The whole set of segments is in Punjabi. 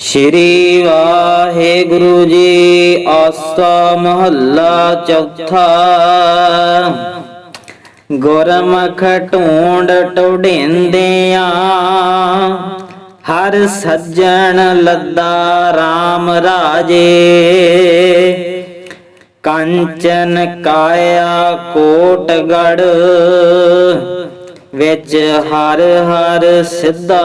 ਸ਼੍ਰੀ ਵਾਹਿਗੁਰੂ ਜੀ ਆਸਾ ਮਹੱਲਾ ਚੌਥਾ। ਗੁਰਮੁਖ ਢੂੰਡ ਟੁੜਿੰਦਿਆਂ ਹਰ ਸੱਜਣ ਲੱਦਾ RAM ਰਾਜੇ। ਕੰਚਨ ਕਾਇਆ ਕੋਟਗੜ ਵਿੱਚ ਹਰ ਹਰ ਸਿੱਧਾ।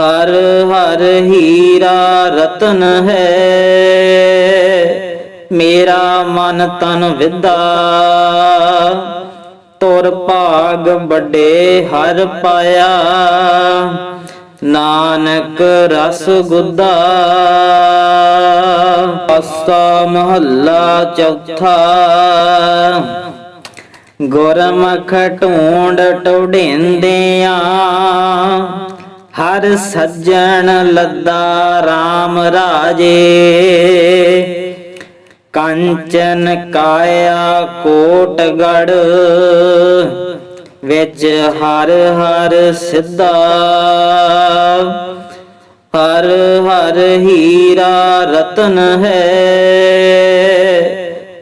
ਹਰ ਹਰ ਹੀਰਾ ਰਤਨ ਹੈ। ਮੇਰਾ ਮਨ ਤਨ ਵਿਦਾ। ਤੁਰ ਭਾਗ ਵੱਡੇ ਹਰ ਪਾਇਆ। ਨਾਨਕ ਰਸ ਗੁੱਦਾ। ਅਸਾ ਮਹੱਲਾ ਚੌਥਾ। ਗੁਰਮੁਖ ਢੂੰਡ ਟੁੜਿੰਦਿਆਂ। ਹਰ ਸੱਜਣ ਲੱਦਾ RAM ਰਾਜੇ। ਕੰਚਨ ਕਾਇਆ ਕੋਟਗੜ, ਵਿੱਚ ਹਰ ਹਰ ਸਿੱਧਾ। ਹਰ ਹਰ ਹੀਰਾ ਰਤਨ ਹੈ,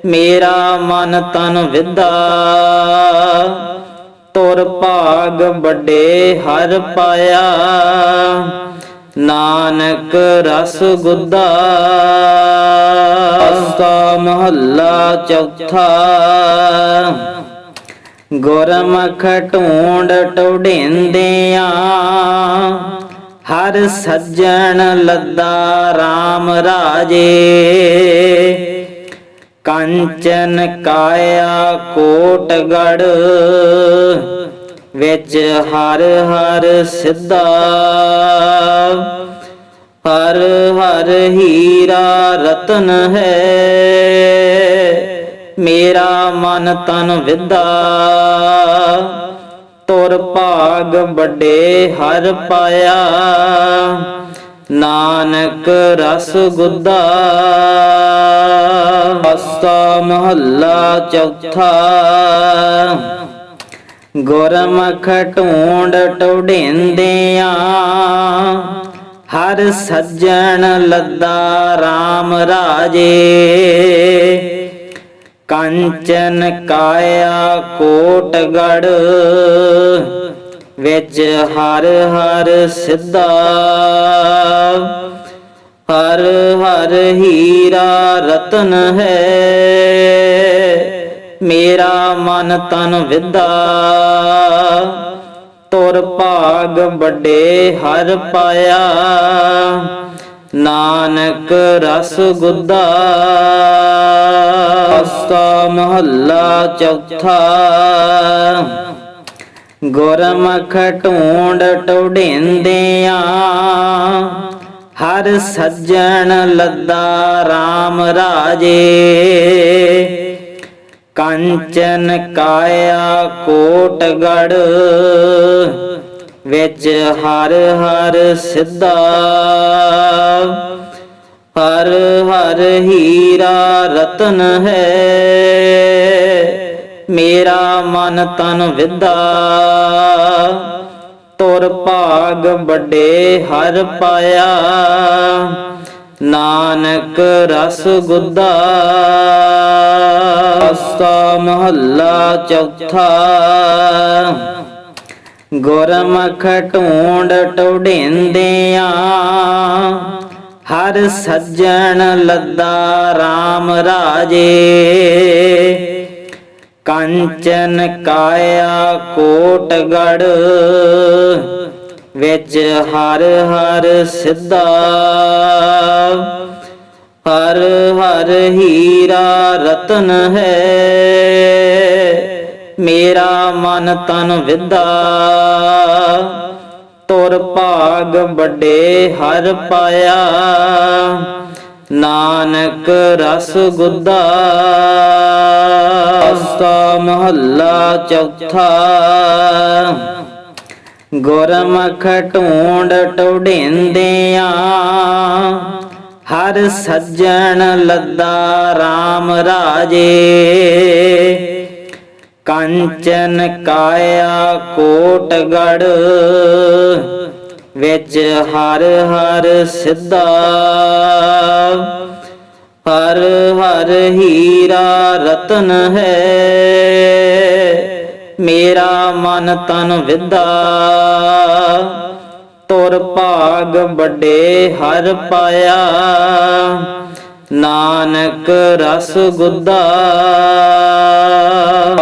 ਮੇਰਾ ਮਨ ਤਨ ਵਿਦਾ। ਤੁਰ ਭਾਗ ਵੱਡੇ ਹਰ ਪਾਇਆ। ਨਾਨਕ ਰਸ ਗੁੱਦਾ। ਅਸਾ ਮਹੱਲਾ ਚੌਥਾ। ਗੁਰਮੁਖ ਢੂੰਡ ਟੁੜਿੰਦਿਆਂ। ਹਰ ਸੱਜਣ ਲੱਦਾ RAM ਰਾਜੇ। ਕੰਚਨ ਕਾਇਆ ਕੋਟਗੜ, ਵਿੱਚ ਹਰ ਹਰ ਸਿੱਧਾ। ਹਰ ਹਰ ਹੀਰਾ ਰਤਨ ਹੈ, ਮੇਰਾ ਮਨ ਤਨ ਵਿਦਾ। ਤੁਰ ਭਾਗ ਵੱਡੇ ਹਰ ਪਾਇਆ ਨਾਨਕ ਰਸ ਗੁੱਦਾ। ਅਸਾ ਮਹੱਲਾ ਚੌਥਾ। ਗੁਰਮੁਖ ਢੂੰਡ ਟੁੜਿੰਦਿਆਂ ਹਰ ਸੱਜਣ ਲੱਦਾ RAM ਰਾਜੇ। ਕੰਚਨ ਕਾਇਆ ਕੋਟਗੜ। ਵਿੱਚ ਹਰ ਹਰ ਸਿੱਧਾ, ਹਰ ਹਰ ਹੀਰਾ ਰਤਨ ਹੈ। ਮੇਰਾ ਮਨ ਤਨ ਵਿਦਾ, ਤੁਰ ਭਾਗ ਵੱਡੇ ਹਰ ਪਾਇਆ। ਨਾਨਕ ਰਸ ਗੁੱਦਾ ਅਸਾ ਮਹੱਲਾ ਚੌਥਾ ਗੁਰਮੁਖ ਢੂੰਡ ਟੁੜਿੰਦਿਆਂ ਹਰ ਸੱਜਣ ਲੱਦਾ RAM ਰਾਜੇ। ਕੰਚਨ ਕਾਇਆ ਕੋਟਗੜ, ਵਿੱਚ ਹਰ ਹਰ ਸਿੱਧਾ। ਹਰ ਹਰ ਹੀਰਾ ਰਤਨ ਹੈ ਮੇਰਾ ਮਨ ਤਨ ਵਿਦਾ। ਤੁਰ ਭਾਗ ਵੱਡੇ ਹਰ ਪਾਇਆ। ਨਾਨਕ ਰਸ ਗੁੱਦਾ। ਅਸਾ ਮਹੱਲਾ ਚੌਥਾ। ਗੁਰਮੁਖ ਢੂੰਡ ਟੁੜਿੰਦਿਆਂ ਹਰ ਸੱਜਣ ਲੱਦਾ RAM ਰਾਜੇ। ਕੰਚਨ ਕਾਇਆ ਕੋਟਗੜ, ਵਿੱਚ ਹਰ ਹਰ ਸਿੱਧਾ। ਹਰ ਹਰ ਹੀਰਾ ਰਤਨ ਹੈ, ਮੇਰਾ ਮਨ ਤਨ ਵਿਦਾ। ਤੁਰ ਭਾਗ ਵੱਡੇ ਹਰ ਪਾਇਆ ਨਾਨਕ ਰਸ ਗੁੱਦਾ। ਅਸਾ ਮਹੱਲਾ ਚੌਥਾ। ਗੁਰਮੁਖ ਢੂੰਡ ਟੁੜਿੰਦਿਆਂ ਹਰ ਸੱਜਣ ਲੱਦਾ RAM ਰਾਜੇ। ਕੰਚਨ ਕਾਇਆ ਕੋਟਗੜ। ਵਿੱਚ ਹਰ ਹਰ ਸਿੱਧਾ, ਹਰ ਹਰ ਹੀਰਾ ਰਤਨ ਹੈ। ਮੇਰਾ ਮਨ ਤਨ ਵਿਦਾ, ਤੁਰ ਭਾਗ ਵੱਡੇ ਹਰ ਪਾਇਆ। ਨਾਨਕ ਰਸ ਗੁੱਦਾ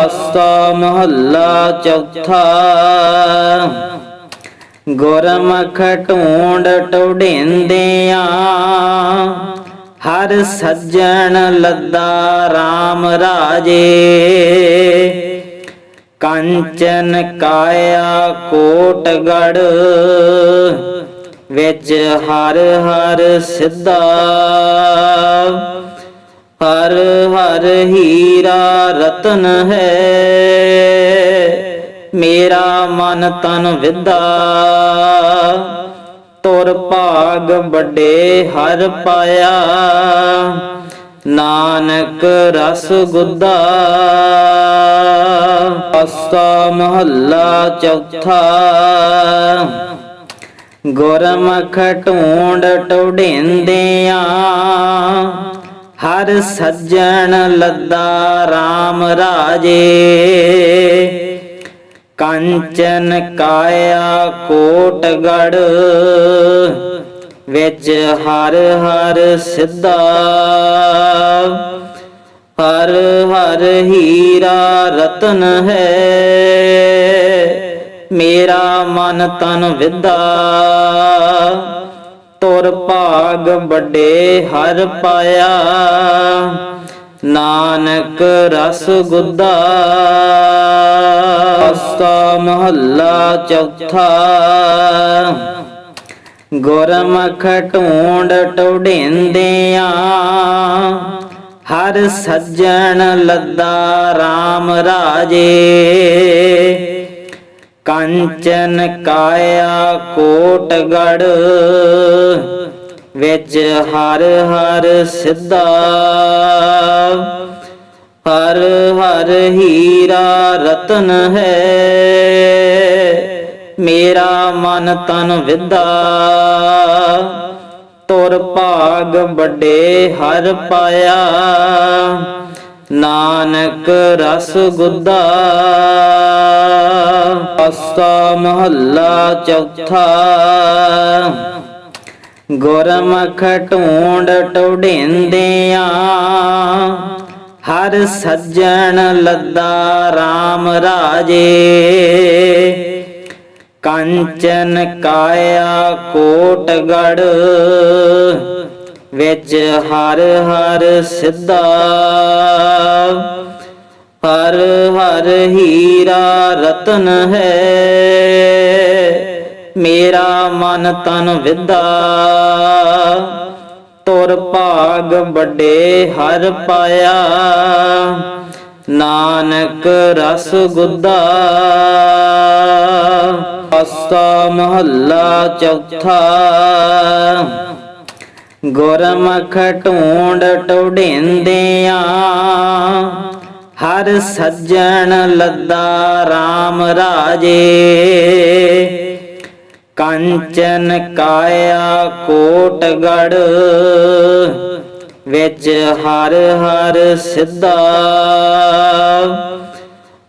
ਅਸਾ ਮਹੱਲਾ ਚੌਥਾ ਗੁਰਮੁਖ ਢੂੰਡ ਟੁੜਿੰਦਿਆਂ ਹਰ ਸੱਜਣ ਲੱਦਾ RAM ਰਾਜੇ। ਕੰਚਨ ਕਾਇਆ ਕੋਟਗੜ, ਵਿੱਚ ਹਰ ਹਰ ਸਿੱਧਾ। ਹਰ ਹਰ ਹੀਰਾ ਰਤਨ ਹੈ। ਮੇਰਾ ਮਨ ਤਨ ਵਿਦਾ। ਤੁਰ ਭਾਗ ਵੱਡੇ ਹਰ ਪਾਇਆ। ਨਾਨਕ ਰਸ ਗੁੱਦਾ। ਅਸਾ ਮਹੱਲਾ ਚੌਥਾ। ਗੁਰਮੁਖ ਢੂੰਡ ਟੁੜਿੰਦਿਆਂ ਹਰ ਸੱਜਣ ਲੱਦਾ RAM ਰਾਜੇ। ਕੰਚਨ ਕਾਇਆ ਕੋਟਗੜ, ਵਿੱਚ ਹਰ ਹਰ ਸਿੱਧਾ। ਹਰ ਹਰ ਹੀਰਾ ਰਤਨ ਹੈ, ਮੇਰਾ ਮਨ ਤਨ ਵਿਦਾ। ਤੁਰ ਭਾਗ ਵੱਡੇ ਹਰ ਪਾਇਆ ਨਾਨਕ ਰਸ ਗੁੱਦਾ। ਅਸਾ ਮਹੱਲਾ ਚੌਥਾ। ਗੁਰਮੁਖ ਢੂੰਡ ਟੁੜਿੰਦਿਆਂ ਹਰ ਸੱਜਣ ਲੱਦਾ RAM ਰਾਜੇ। ਕੰਚਨ ਕਾਇਆ ਕੋਟਗੜ। ਵਿੱਚ ਹਰ ਹਰ ਸਿੱਧਾ, ਹਰ ਹਰ ਹੀਰਾ ਰਤਨ ਹੈ। ਮੇਰਾ ਮਨ ਤਨ ਵਿਦਾ, ਤੁਰ ਭਾਗ ਵੱਡੇ ਹਰ ਪਾਇਆ। ਨਾਨਕ ਰਸ ਗੁੱਦਾ, ਅਸਾ ਮਹੱਲਾ ਚੌਥਾ ਗੁਰਮੁਖ ਢੂੰਡ ਟੁੜਿੰਦਿਆਂ ਹਰ ਸੱਜਣ ਲੱਦਾ RAM ਰਾਜੇ। ਕੰਚਨ ਕਾਇਆ ਕੋਟਗੜ, ਵਿੱਚ ਹਰ ਹਰ ਸਿੱਧਾ। ਹਰ ਹਰ ਹੀਰਾ ਰਤਨ ਹੈ ਮੇਰਾ ਮਨ ਤਨ ਵਿਦਾ। ਤੁਰ ਭਾਗ ਵੱਡੇ ਹਰ ਪਾਇਆ। ਨਾਨਕ ਰਸ ਗੁੱਦਾ। ਅਸਾ ਮਹੱਲਾ ਚੌਥਾ। ਗੁਰਮੁਖ ਢੂੰਡ ਟੁੜਿੰਦਿਆਂ ਹਰ ਸੱਜਣ ਲੱਦਾ RAM ਰਾਜੇ। ਕੰਚਨ ਕਾਇਆ ਕੋਟਗੜ, ਵਿੱਚ ਹਰ ਹਰ ਸਿੱਧਾ।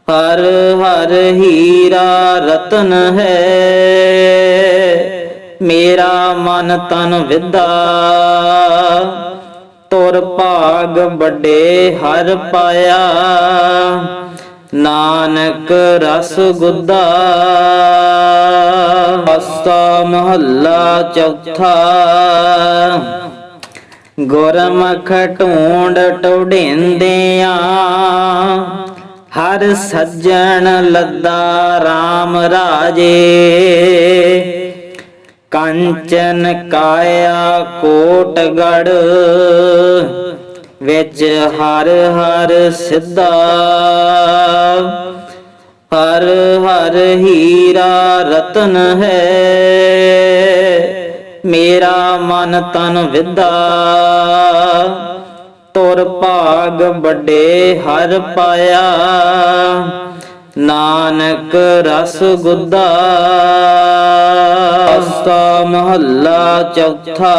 ਹਰ ਹਰ ਹੀਰਾ ਰਤਨ ਹੈ, ਮੇਰਾ ਮਨ ਤਨ ਵਿਦਾ। ਤੁਰ ਭਾਗ ਵੱਡੇ ਹਰ ਪਾਇਆ ਨਾਨਕ ਰਸ ਗੁੱਦਾ। ਅਸਾ ਮਹੱਲਾ ਚੌਥਾ। ਗੁਰਮੁਖ ਢੂੰਡ ਟੁੜਿੰਦਿਆਂ। ਹਰ ਸੱਜਣ ਲੱਦਾ RAM ਰਾਜੇ। ਕੰਚਨ ਕਾਇਆ ਕੋਟਗੜ। ਵਿੱਚ ਹਰ ਹਰ ਸਿੱਧਾ, ਹਰ ਹਰ ਹੀਰਾ ਰਤਨ ਹੈ। ਮੇਰਾ ਮਨ ਤਨ ਵਿਦਾ, ਤੁਰ ਭਾਗ ਵੱਡੇ ਹਰ ਪਾਇਆ। ਨਾਨਕ ਰਸ ਗੁੱਦਾ ਅਸਾ ਮਹੱਲਾ ਚੌਥਾ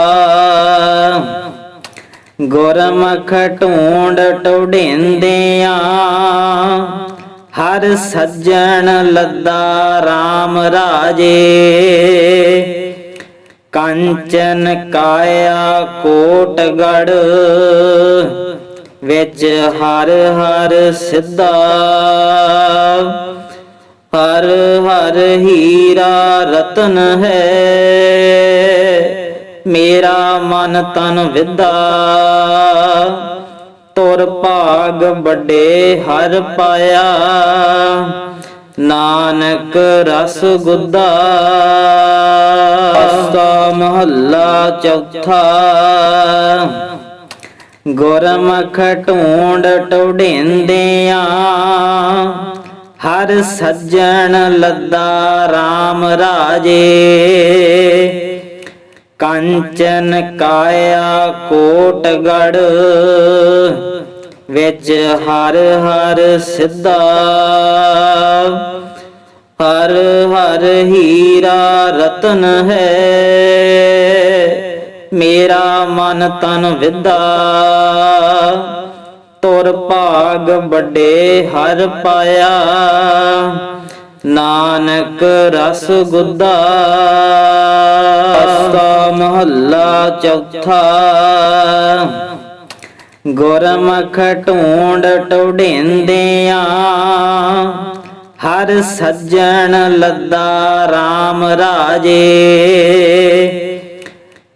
ਗੁਰਮੁਖ ਢੂੰਡ ਟੁੜਿੰਦਿਆਂ ਹਰ ਸੱਜਣ ਲੱਦਾ RAM ਰਾਜੇ। ਕੰਚਨ ਕਾਇਆ ਕੋਟਗੜ, ਵਿੱਚ ਹਰ ਹਰ ਸਿੱਧਾ। ਹਰ ਹਰ ਹੀਰਾ ਰਤਨ ਹੈ। ਮੇਰਾ ਮਨ ਤਨ ਵਿਦਾ। ਤੁਰ ਭਾਗ ਵੱਡੇ ਹਰ ਪਾਇਆ। ਨਾਨਕ ਰਸ ਗੁੱਦਾ। ਅਸਾ ਮਹੱਲਾ ਚੌਥਾ। ਗੁਰਮੁਖ ਢੂੰਡ ਟੁੜਿੰਦਿਆਂ ਹਰ ਸੱਜਣ ਲੱਦਾ RAM ਰਾਜੇ। ਕੰਚਨ ਕਾਇਆ ਕੋਟਗੜ, ਵਿੱਚ ਹਰ ਹਰ ਸਿੱਧਾ। ਹਰ ਹਰ ਹੀਰਾ ਰਤਨ ਹੈ, ਮੇਰਾ ਮਨ ਤਨ ਵਿਦਾ। ਤੁਰ ਭਾਗ ਵੱਡੇ ਹਰ ਪਾਇਆ ਨਾਨਕ ਰਸ ਗੁੱਦਾ। ਅਸਾ ਮਹੱਲਾ ਚੌਥਾ। ਗੁਰਮੁਖ ਢੂੰਡ ਟੁੜਿੰਦਿਆਂ ਹਰ ਸੱਜਣ ਲੱਦਾ RAM ਰਾਜੇ।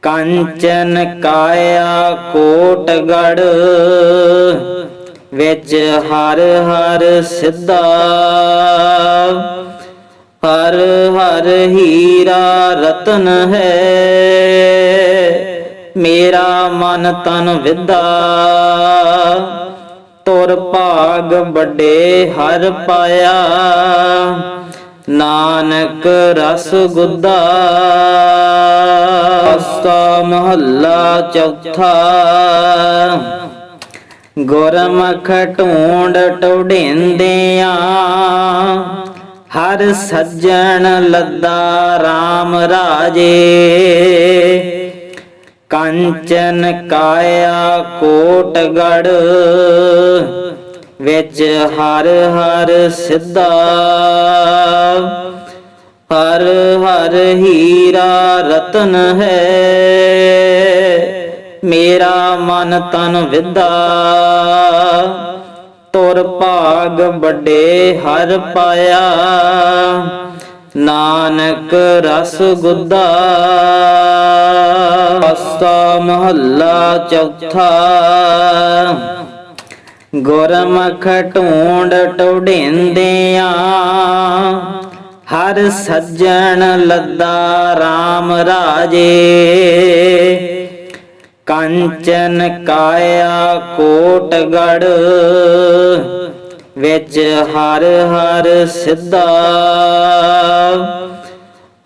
ਕੰਚਨ ਕਾਇਆ ਕੋਟਗੜ। ਵਿੱਚ ਹਰ ਹਰ ਸਿੱਧਾ ਹਰ ਹਰ ਹੀਰਾ ਰਤਨ ਹੈ। ਮੇਰਾ ਮਨ ਤਨ ਵਿਦਾ, ਤੁਰ ਭਾਗ ਵੱਡੇ ਹਰ ਪਾਇਆ। ਨਾਨਕ ਰਸ ਗੁੱਦਾ ਅਸਾ ਮਹੱਲਾ ਚੌਥਾ ਗੁਰਮੁਖ ਢੂੰਡ ਟੁੜਿੰਦਿਆਂ ਹਰ ਸੱਜਣ ਲੱਦਾ RAM ਰਾਜੇ। ਕੰਚਨ ਕਾਇਆ ਕੋਟਗੜ, ਵਿੱਚ ਹਰ ਹਰ ਸਿੱਧਾ। ਹਰ ਹਰ ਹੀਰਾ ਰਤਨ ਹੈ। ਮੇਰਾ ਮਨ ਤਨ ਵਿਦਾ। ਤੁਰ ਭਾਗ ਵੱਡੇ ਹਰ ਪਾਇਆ। ਨਾਨਕ ਰਸ ਗੁੱਦਾ। ਅਸਾ ਮਹੱਲਾ ਚੌਥਾ। ਗੁਰਮੁਖ ਢੂੰਡ ਟੁੜਿੰਦਿਆਂ। ਹਰ ਸੱਜਣ ਲੱਦਾ RAM ਰਾਜੇ। ਕੰਚਨ ਕਾਇਆ ਕੋਟਗੜ, ਵਿੱਚ ਹਰ ਹਰ ਸਿੱਧਾ।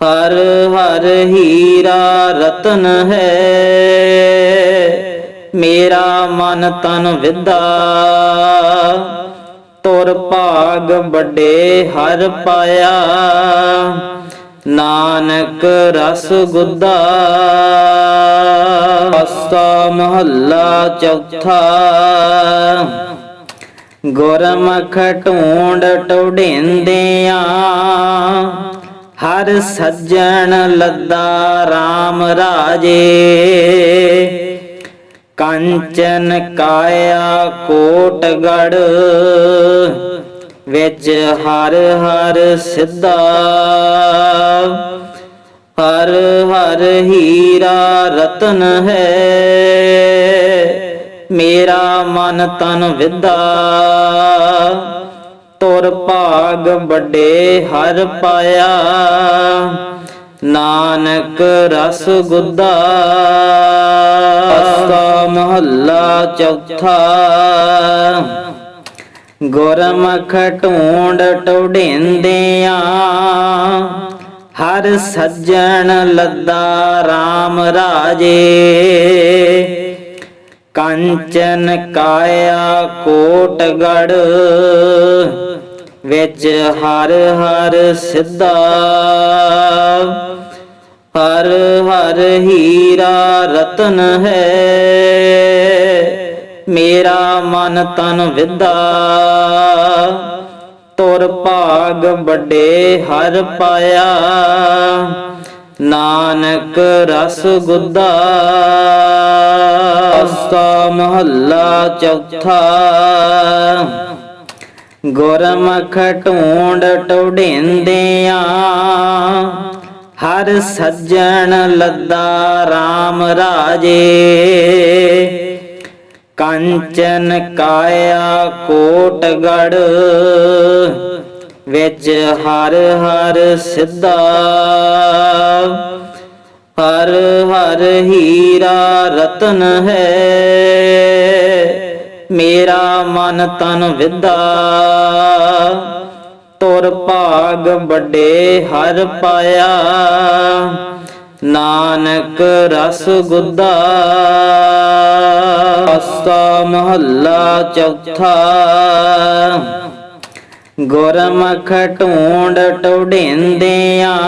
ਹਰ ਹਰ ਹੀਰਾ ਰਤਨ ਹੈ, ਮੇਰਾ ਮਨ ਤਨ ਵਿਦਾ। ਤੁਰ ਭਾਗ ਵੱਡੇ ਹਰ ਪਾਇਆ ਨਾਨਕ ਰਸ ਗੁੱਦਾ। ਅਸਾ ਮਹੱਲਾ ਚੌਥਾ। ਗੁਰਮੁਖ ਢੂੰਡ ਟੁੜਿੰਦਿਆਂ ਹਰ ਸੱਜਣ ਲੱਦਾ RAM ਰਾਜੇ। ਕੰਚਨ ਕਾਇਆ ਕੋਟਗੜ। ਵਿੱਚ ਹਰ ਹਰ ਸਿੱਧਾ, ਹਰ ਹਰ ਹੀਰਾ ਰਤਨ ਹੈ। ਮੇਰਾ ਮਨ ਤਨ ਵਿਦਾ, ਤੁਰ ਭਾਗ ਵੱਡੇ ਹਰ ਪਾਇਆ। ਨਾਨਕ ਰਸ ਗੁੱਦਾ ਅਸਾ ਮਹੱਲਾ ਚੌਥਾ ਗੁਰਮੁਖ ਢੂੰਡ ਟੁੜਿੰਦਿਆਂ ਹਰ ਸੱਜਣ ਲੱਦਾ RAM ਰਾਜੇ। ਕੰਚਨ ਕਾਇਆ ਕੋਟਗੜ, ਵਿੱਚ ਹਰ ਹਰ ਸਿੱਧਾ। ਹਰ ਹਰ ਹੀਰਾ ਰਤਨ ਹੈ। ਮੇਰਾ ਮਨ ਤਨ ਵਿਦਾ। ਤੁਰ ਭਾਗ ਵੱਡੇ ਹਰ ਪਾਇਆ। ਨਾਨਕ ਰਸ ਗੁੱਦਾ। ਅਸਾ ਮਹੱਲਾ ਚੌਥਾ। ਗੁਰਮੁਖ ਢੂੰਡ ਟੁੜਿੰਦਿਆਂ ਹਰ ਸੱਜਣ ਲੱਦਾ RAM ਰਾਜੇ। ਕੰਚਨ ਕਾਇਆ ਕੋਟਗੜ, ਵਿੱਚ ਹਰ ਹਰ ਸਿੱਧਾ। ਹਰ ਹਰ ਹੀਰਾ ਰਤਨ ਹੈ, ਮੇਰਾ ਮਨ ਤਨ ਵਿਦਾ। ਤੁਰ ਭਾਗ ਵੱਡੇ ਹਰ ਪਾਇਆ ਨਾਨਕ ਰਸ ਗੁੱਦਾ। ਅਸਾ ਮਹੱਲਾ ਚੌਥਾ। ਗੁਰਮੁਖ ਢੂੰਡ ਟੁੜਿੰਦਿਆਂ।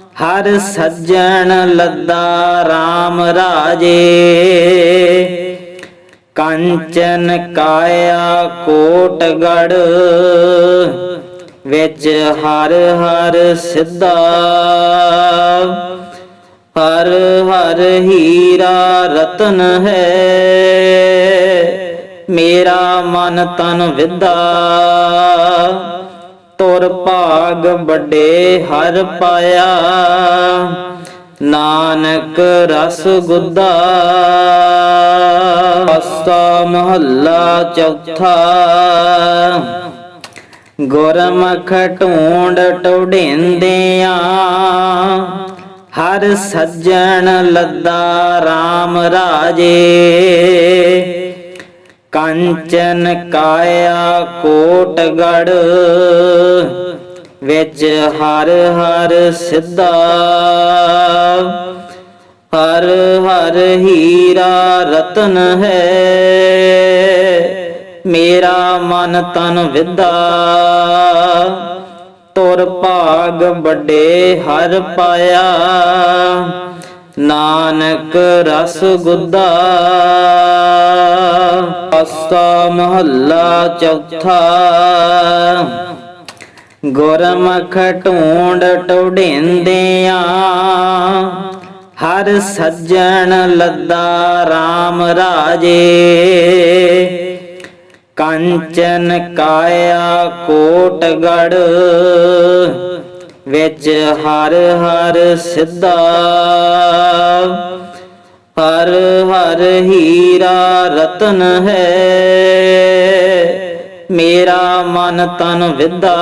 ਹਰ ਸੱਜਣ ਲੱਦਾ RAM ਰਾਜੇ। ਕੰਚਨ ਕਾਇਆ ਕੋਟਗੜ। ਵਿੱਚ ਹਰ ਹਰ ਸਿੱਧਾ, ਹਰ ਹਰ ਹੀਰਾ ਰਤਨ ਹੈ। ਮੇਰਾ ਮਨ ਤਨ ਵਿਦਾ, ਤੁਰ ਭਾਗ ਵੱਡੇ ਹਰ ਪਾਇਆ। ਨਾਨਕ ਰਸ ਗੁੱਦਾ, ਅਸਾ ਮਹੱਲਾ ਚੌਥਾ। ਗੁਰਮੁਖ ਢੂੰਡ ਟੁੜਿੰਦਿਆਂ ਹਰ ਸੱਜਣ ਲੱਦਾ RAM ਰਾਜੇ। ਕੰਚਨ ਕਾਇਆ ਕੋਟਗੜ, ਵਿੱਚ ਹਰ ਹਰ ਸਿੱਧਾ। ਹਰ ਹਰ ਹੀਰਾ ਰਤਨ ਹੈ ਮੇਰਾ ਮਨ ਤਨ ਵਿਦਾ। ਤੁਰ ਭਾਗ ਵੱਡੇ ਹਰ ਪਾਇਆ। ਨਾਨਕ ਰਸ ਗੁੱਦਾ। ਅਸਾ ਮਹੱਲਾ ਚੌਥਾ। ਗੁਰਮੁਖ ਢੂੰਡ ਟੁੜਿੰਦਿਆਂ ਹਰ ਸੱਜਣ ਲੱਦਾ RAM ਰਾਜੇ। ਕੰਚਨ ਕਾਇਆ ਕੋਟਗੜ, ਵਿੱਚ ਹਰ ਹਰ ਸਿੱਧਾ। ਹਰ ਹਰ ਹੀਰਾ ਰਤਨ ਹੈ, ਮੇਰਾ ਮਨ ਤਨ ਵਿਦਾ।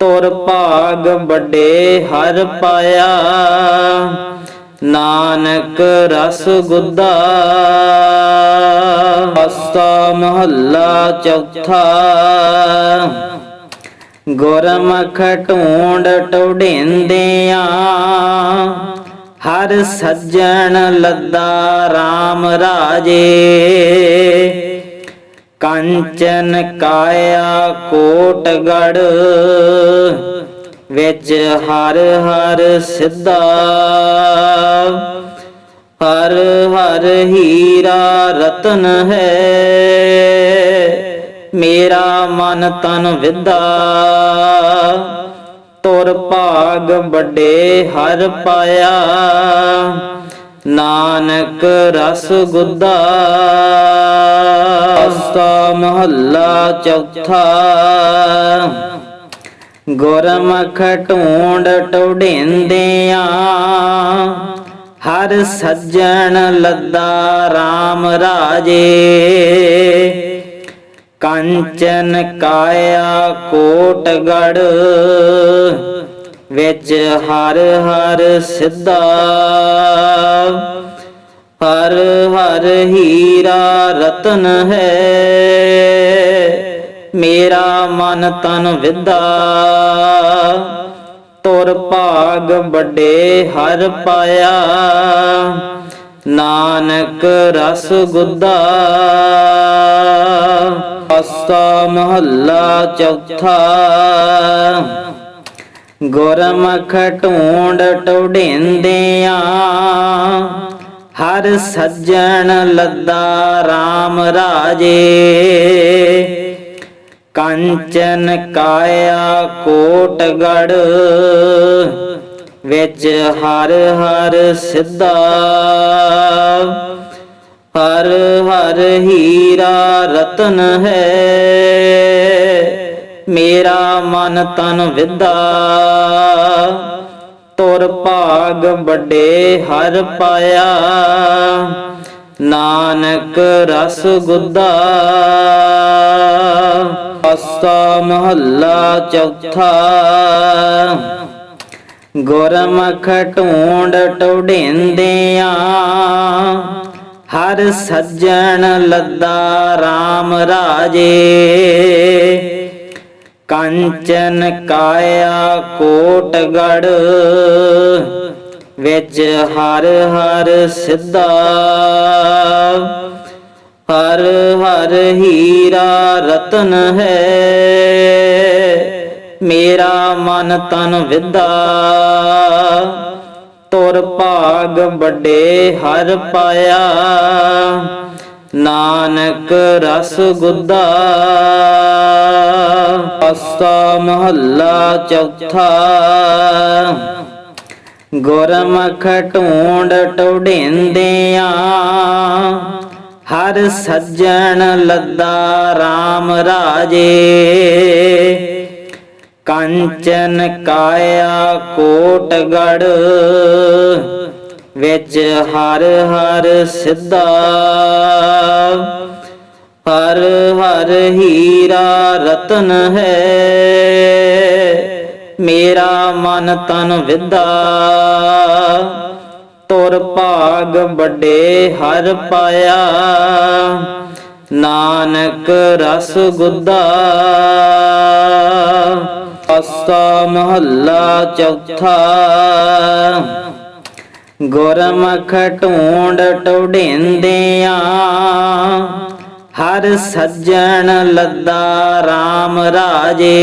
ਤੁਰ ਭਾਗ ਵੱਡੇ ਹਰ ਪਾਇਆ ਨਾਨਕ ਰਸ ਗੁੱਦਾ। ਅਸਾ ਮਹੱਲਾ ਚੌਥਾ। ਗੁਰਮੁਖ ਢੂੰਡ ਟੁੜਿੰਦਿਆਂ ਹਰ ਸੱਜਣ ਲੱਦਾ RAM ਰਾਜੇ। ਕੰਚਨ ਕਾਇਆ ਕੋਟਗੜ। ਵਿੱਚ ਹਰ ਹਰ ਸਿੱਧਾ, ਹਰ ਹਰ ਹੀਰਾ ਰਤਨ ਹੈ। ਮੇਰਾ ਮਨ ਤਨ ਵਿਦਾ, ਤੁਰ ਭਾਗ ਵੱਡੇ ਹਰ ਪਾਇਆ। ਨਾਨਕ ਰਸ ਗੁੱਦਾ ਅਸਾ ਮਹੱਲਾ ਚੌਥਾ ਗੁਰਮੁਖ ਢੂੰਡ ਟੁੜਿੰਦਿਆਂ ਹਰ ਸੱਜਣ ਲੱਦਾ RAM ਰਾਜੇ। ਕੰਚਨ ਕਾਇਆ ਕੋਟਗੜ, ਵਿੱਚ ਹਰ ਹਰ ਸਿੱਧਾ। ਹਰ ਹਰ ਹੀਰਾ ਰਤਨ ਹੈ। ਮੇਰਾ ਮਨ ਤਨ ਵਿਦਾ। ਤੁਰ ਭਾਗ ਵੱਡੇ ਹਰ ਪਾਇਆ। ਨਾਨਕ ਰਸ ਗੁੱਦਾ। ਅਸਾ ਮਹੱਲਾ ਚੌਥਾ। ਗੁਰਮੁਖ ਢੂੰਡ ਟੁੜਿੰਦਿਆਂ। ਹਰ ਸੱਜਣ ਲੱਦਾ RAM ਰਾਜੇ। ਕੰਚਨ ਕਾਇਆ ਕੋਟਗੜ, ਵਿੱਚ ਹਰ ਹਰ ਸਿੱਧਾ। ਹਰ ਹਰ ਹੀਰਾ ਰਤਨ ਹੈ, ਮੇਰਾ ਮਨ ਤਨ ਵਿਦਾ। ਤੁਰ ਭਾਗ ਵੱਡੇ ਹਰ ਪਾਇਆ, ਨਾਨਕ ਰਸ ਗੁੱਦਾ। ਅਸਾ ਮਹੱਲਾ ਚੌਥਾ। ਗੁਰਮੁਖ ਢੂੰਡ ਟੁੜਿੰਦਿਆਂ ਹਰ ਸੱਜਣ ਲੱਦਾ RAM ਰਾਜੇ। ਕੰਚਨ ਕਾਇਆ ਕੋਟਗੜ। ਵਿੱਚ ਹਰ ਹਰ ਸਿੱਧਾ। ਹਰ ਹਰ ਹੀਰਾ ਰਤਨ ਹੈ। ਮੇਰਾ ਮਨ ਤਨ ਵਿਦਾ। ਤੁਰ ਭਾਗ ਵੱਡੇ ਹਰ ਪਾਇਆ। ਨਾਨਕ ਰਸ ਗੁੱਦਾ। ਅਸਾ ਮਹੱਲਾ ਚੌਥਾ। ਗੁਰਮੁਖ ਢੂੰਡ ਟੁੜਿੰਦਿਆਂ। ਹਰ ਸੱਜਣ ਲੱਦਾ RAM ਰਾਜੇ। ਕੰਚਨ ਕਾਇਆ ਕੋਟਗੜ, ਵਿੱਚ ਹਰ ਹਰ ਸਿੱਧਾ। ਹਰ ਹਰ ਹੀਰਾ ਰਤਨ ਹੈ, ਮੇਰਾ ਮਨ ਤਨ ਵਿਦਾ। ਤੁਰ ਭਾਗ ਵੱਡੇ ਹਰ ਪਾਇਆ। ਨਾਨਕ ਰਸ ਗੁੱਦਾ। ਅਸਾ ਮਹੱਲਾ ਚੌਥਾ। ਗੁਰਮੁਖ ਢੂੰਡ ਟੁੜਿੰਦਿਆਂ। ਹਰ ਸੱਜਣ ਲੱਦਾ RAM ਰਾਜੇ।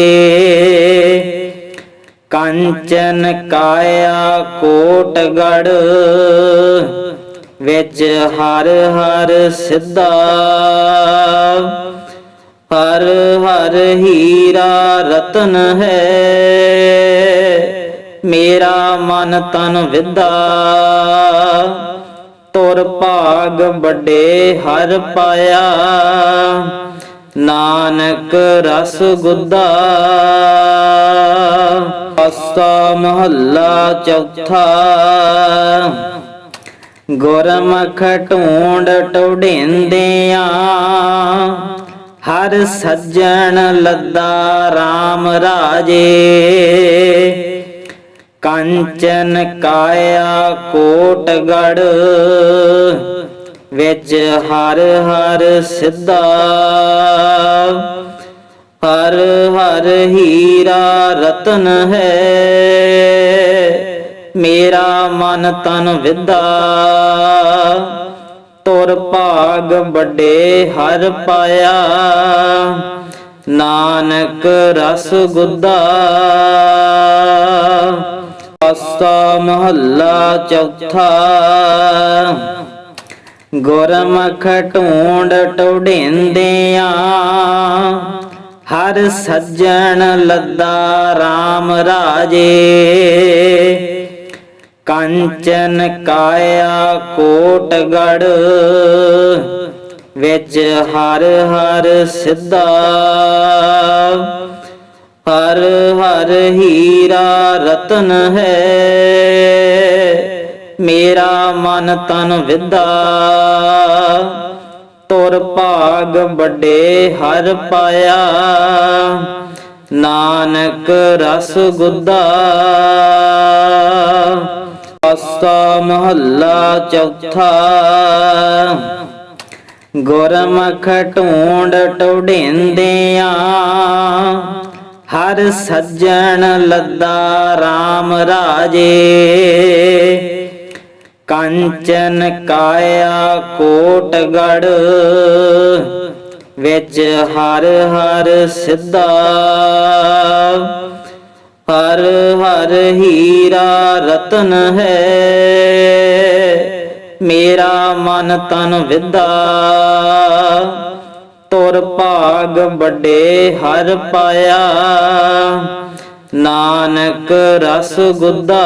ਕੰਚਨ ਕਾਇਆ ਕੋਟਗੜ, ਵਿੱਚ ਹਰ ਹਰ ਸਿੱਧਾ। ਹਰ ਹਰ ਹੀਰਾ ਰਤਨ ਹੈ, ਮੇਰਾ ਮਨ ਤਨ ਵਿਦਾ। ਤੁਰ ਭਾਗ ਵੱਡੇ ਹਰ ਪਾਇਆ ਨਾਨਕ ਰਸ ਗੁੱਦਾ। ਅਸਾ ਮਹੱਲਾ ਚੌਥਾ। ਗੁਰਮੁਖ ਢੂੰਡ ਟੁੜਿੰਦਿਆਂ। ਹਰ ਸੱਜਣ ਲੱਦਾ RAM ਰਾਜੇ। ਕੰਚਨ ਕਾਇਆ ਕੋਟਗੜ। ਵਿੱਚ ਹਰ ਹਰ ਸਿੱਧਾ, ਹਰ ਹਰ ਹੀਰਾ ਰਤਨ ਹੈ। ਮੇਰਾ ਮਨ ਤਨ ਵਿਦਾ, ਤੁਰ ਭਾਗ ਵੱਡੇ ਹਰ ਪਾਇਆ। ਨਾਨਕ ਰਸ ਗੁੱਦਾ ਅਸਾ ਮਹੱਲਾ ਚੌਥਾ ਗੁਰਮੁਖ ਢੂੰਡ ਟੁੜਿੰਦਿਆਂ ਹਰ ਸੱਜਣ ਲੱਦਾ RAM ਰਾਜੇ। ਕੰਚਨ ਕਾਇਆ ਕੋਟਗੜ, ਵਿੱਚ ਹਰ ਹਰ ਸਿੱਧਾ। ਹਰ ਹਰ ਹੀਰਾ ਰਤਨ ਹੈ। ਮੇਰਾ ਮਨ ਤਨ ਵਿਦਾ। ਤੁਰ ਭਾਗ ਵੱਡੇ ਹਰ ਪਾਇਆ। ਨਾਨਕ ਰਸ ਗੁੱਦਾ। ਅਸਾ ਮਹੱਲਾ ਚੌਥਾ। ਗੁਰਮੁਖ ਢੂੰਡ ਟੁੜਿੰਦਿਆਂ ਹਰ ਸੱਜਣ ਲੱਦਾ RAM ਰਾਜੇ। ਕੰਚਨ ਕਾਇਆ ਕੋਟ ਵਿੱਚ ਹਰ ਹਰ ਸਿੱਧਾ। ਹਰ ਹਰ ਹੀਰਾ ਰਤਨ ਹੈ, ਮੇਰਾ ਮਨ ਤਨ ਵਿਦਾ। ਤੁਰ ਭਾਗ ਵੱਡੇ ਹਰ ਪਾਇਆ, ਨਾਨਕ ਰਸ ਗੁੱਦਾ।